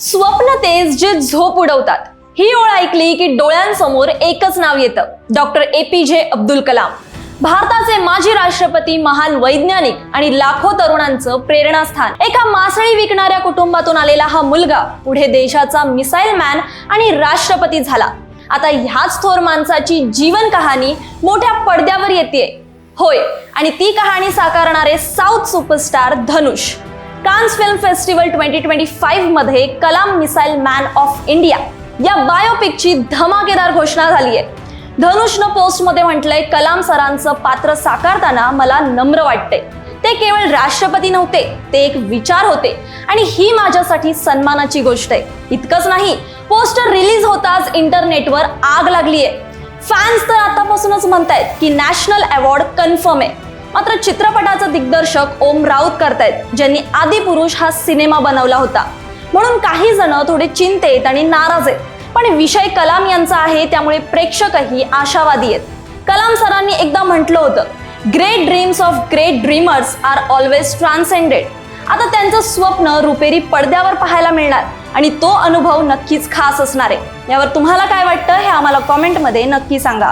स्वप्न तेज जे झोप उडवतात. ही ओळ ऐकली की डोळ्यांसमोर एकच नाव येतं. डॉक्टर ए पी जे अब्दुल कलाम. भारताचे माजी राष्ट्रपती महान वैज्ञानिक आणि लाखो तरुणांचं प्रेरणास्थान. एका मासळी विकणाऱ्या कुटुंबातून आलेला हा मुलगा पुढे देशाचा मिसाईल मॅन आणि राष्ट्रपती झाला. आता ह्याच थोर माणसाची जीवन कहाणी मोठ्या पडद्यावर येते होय आणि ती कहाणी साकारणारे south superstar Dhanush. Cannes Film Festival twenty twenty फाईव्हमध्ये Kalam missile man of India या बायोपिकची धमाकेदार घोषणा झाली आहे. धनुषनं पोस्टमध्ये म्हटलंय कलाम सरांचं पात्र साकारताना मला नम्र वाटते ते केवळ राष्ट्रपती नव्हते ते एक विचार होते. आणि ही माझ्यासाठी सन्मानाची गोष्ट आहे. इतकंच नाही पोस्टर रिलीज होताच इंटरनेटवर आग लागली आहे फॅन्स तर आतापासूनच म्हणतायत की नॅशनल अवॉर्ड कन्फर्म आहे. मात्र चित्रपटाचं दिग्दर्शक ओम राऊत करतायत ज्यांनी आदिपुरुष हा सिनेमा बनवला होता. म्हणून काही जण थोडे चिंतेत आणि नाराज आहेत. पण विषय कलाम यांचा आहे त्यामुळे प्रेक्षकही आशावादी आहेत. कलाम सरांनी एकदा म्हटलं होतं great dreams of great dreamers are always transcended आता त्यांचं स्वप्न रुपेरी पडद्यावर पाहायला मिळणार आणि तो अनुभव नक्कीच खास असणार आहे. यावर तुम्हाला काय वाटतं हे आम्हाला कॉमेंटमध्ये नक्की सांगा.